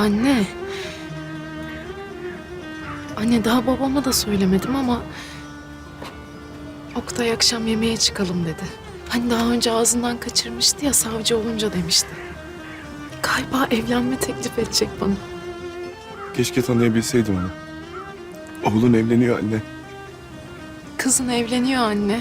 Anne. Anne daha babama da söylemedim ama... Oktay akşam yemeğe çıkalım dedi. Hani daha önce ağzından kaçırmıştı ya savcı olunca demişti. Galiba evlenme teklif edecek bana. Keşke tanıyabilseydim onu. Oğlun evleniyor anne. Kızın evleniyor anne.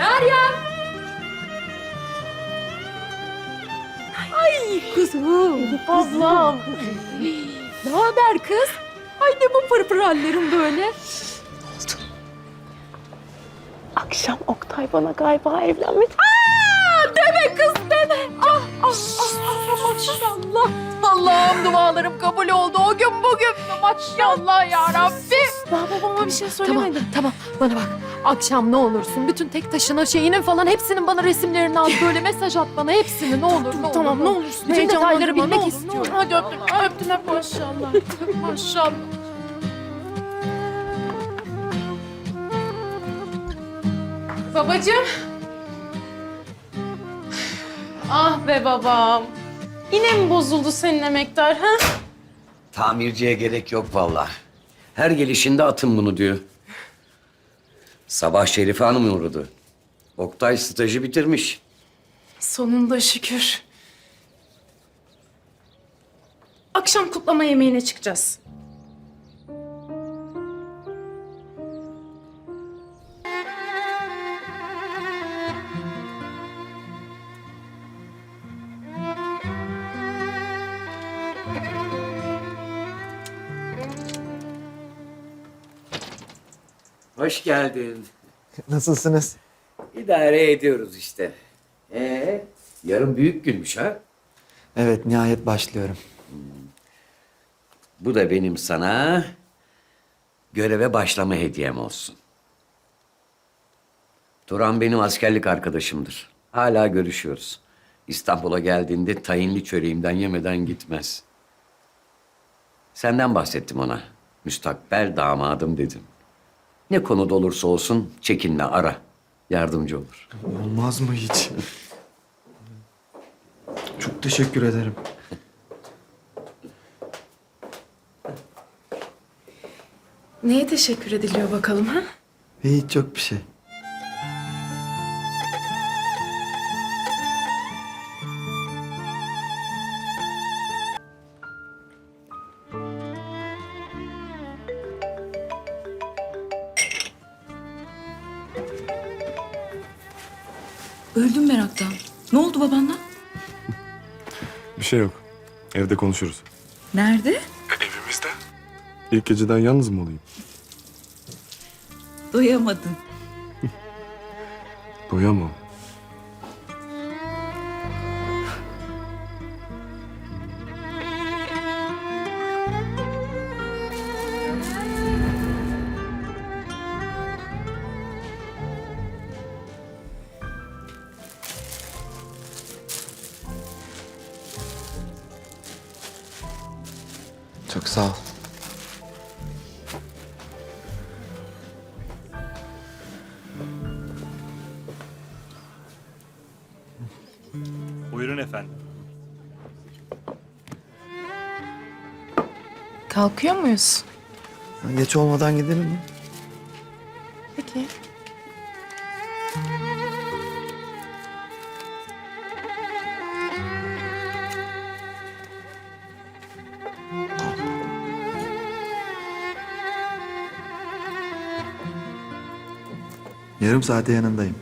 Meryem! Ay kızım, ablam. ne haber kız? Ay ne bu pırpır hallerin böyle? Akşam Oktay bana galiba evlenme Aa, deme kız deme. Ah, ah, ah, ah, maşallah. Allah'ım dualarım kabul oldu o gün bugün. Maşallah ya Rabbi. Daha babama bir şey Tamam, söylemedim. tamam. Bana bak. Akşam ne olursun bütün tek taşına şeyinin falan hepsinin bana resimlerini al. Böyle mesaj at bana hepsini ne olur ne olur. Tamam ne olursun. Bütün detayları bilmek istiyorum. olur. Hadi öptüm. Öptüm hep maşallah. maşallah. Babacığım. Ah be babam. Yine mi bozuldu senin emektar ha? Tamirciye gerek yok vallahi. Her gelişinde atın bunu diyor. Sabah Şerife Hanım uğradı. Oktay stajı bitirmiş. Sonunda şükür. Akşam kutlama yemeğine çıkacağız. Hoş geldin. Nasılsınız? İdare ediyoruz işte. Ee, yarın büyük günmüş ha? Evet, nihayet başlıyorum. Bu da benim sana göreve başlama hediyem olsun. Turan benim askerlik arkadaşımdır. Hala görüşüyoruz. İstanbul'a geldiğinde tayinli çöreğimden yemeden gitmez. Senden bahsettim ona. Müstakbel damadım dedim. Ne konuda olursa olsun çekinme ara. Yardımcı olur. Olmaz mı hiç? Çok teşekkür ederim. Neye teşekkür ediliyor bakalım ha? Hiç yok bir şey. Öldüm meraktan. Ne oldu babanla? Bir şey yok. Evde konuşuruz. Nerede? Evimizde. İlk geceden yalnız mı olayım? Doyamadın. Doyamam. Sağ ol. Buyurun efendim. Kalkıyor muyuz? Geç olmadan gidelim mi? Peki. Yarım saate yanındayım.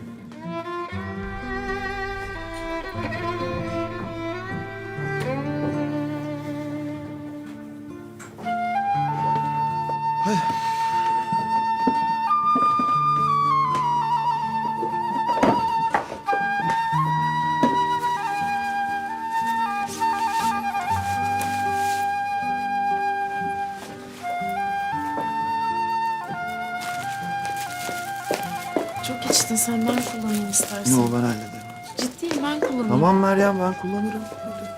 Çok içtin sen ben kullanayım istersen. Yo ben hallederim. Ciddiyim ben kullanırım. Tamam Meryem ben kullanırım. Görüşürüz.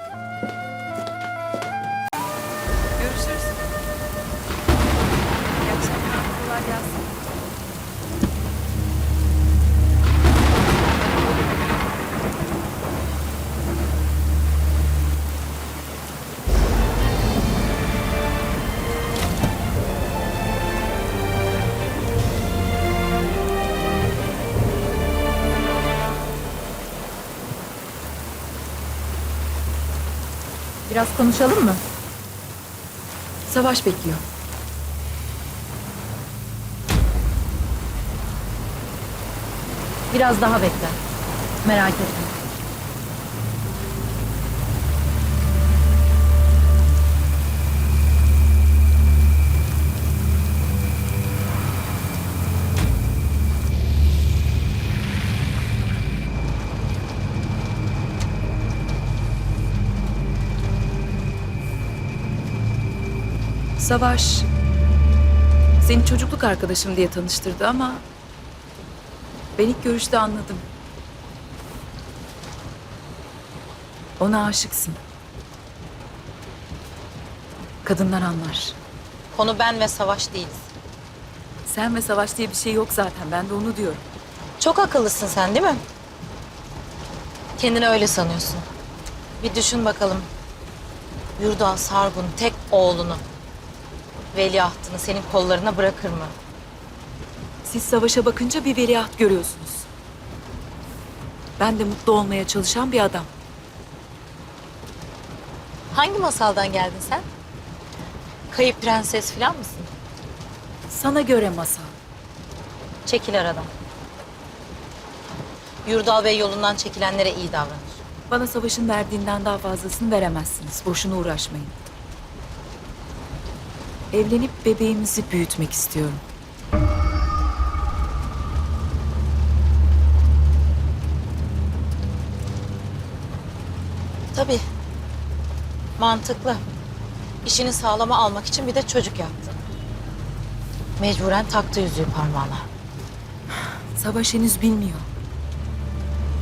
Biraz konuşalım mı? Savaş bekliyor. Biraz daha bekle. Merak etme. Savaş seni çocukluk arkadaşım diye tanıştırdı ama ben ilk görüşte anladım. Ona aşıksın. Kadınlar anlar. Konu ben ve Savaş değiliz. Sen ve Savaş diye bir şey yok zaten. Ben de onu diyorum. Çok akıllısın sen değil mi? Kendini öyle sanıyorsun. Bir düşün bakalım. Yurdal Sargun tek oğlunu, veliahtını senin kollarına bırakır mı? Siz Savaş'a bakınca bir veliaht görüyorsunuz. Ben de mutlu olmaya çalışan bir adam. Hangi masaldan geldin sen? Kayıp prenses falan mısın? Sana göre masal. Çekil aradan. Yurdal Bey yolundan çekilenlere iyi davranır. Bana Savaş'ın verdiğinden daha fazlasını veremezsiniz. Boşuna uğraşmayın. Evlenip bebeğimizi büyütmek istiyorum. Tabii. Mantıklı. İşini sağlama almak için bir de çocuk yaptı. Mecburen taktı yüzüğü parmağına. Savaş henüz bilmiyor.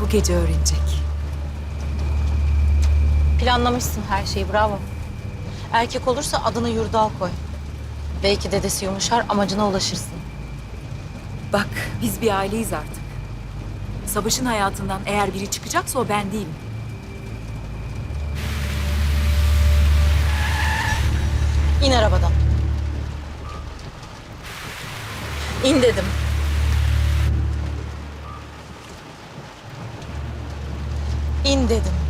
Bu gece öğrenecek. Planlamışsın her şeyi bravo. Erkek olursa adını Yurdal koy. Belki dedesi yumuşar amacına ulaşırsın. Bak biz bir aileyiz artık. Savaş'ın hayatından eğer biri çıkacaksa o ben değilim. İn arabadan. İn dedim. İn dedim.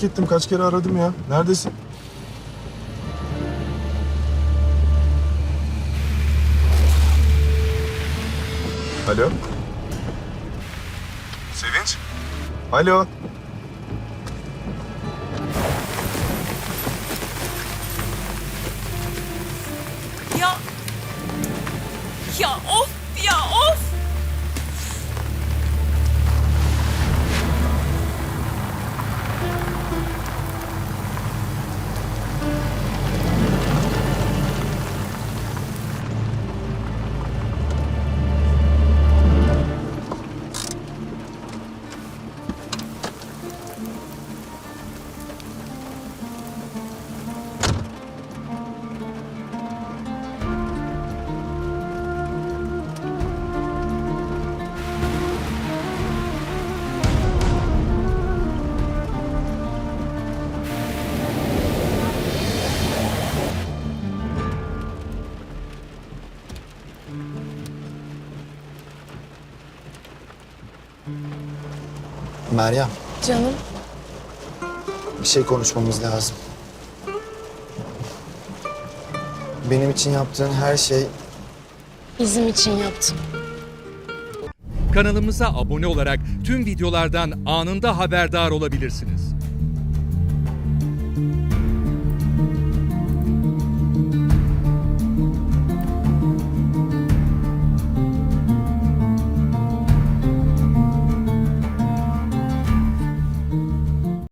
Merak ettim kaç kere aradım ya. Neredesin? Alo? Sevinç? Alo? Meryem Canım bir şey konuşmamız lazım. Benim için yaptığın her şey bizim için yaptım. Kanalımıza abone olarak tüm videolardan anında haberdar olabilirsiniz.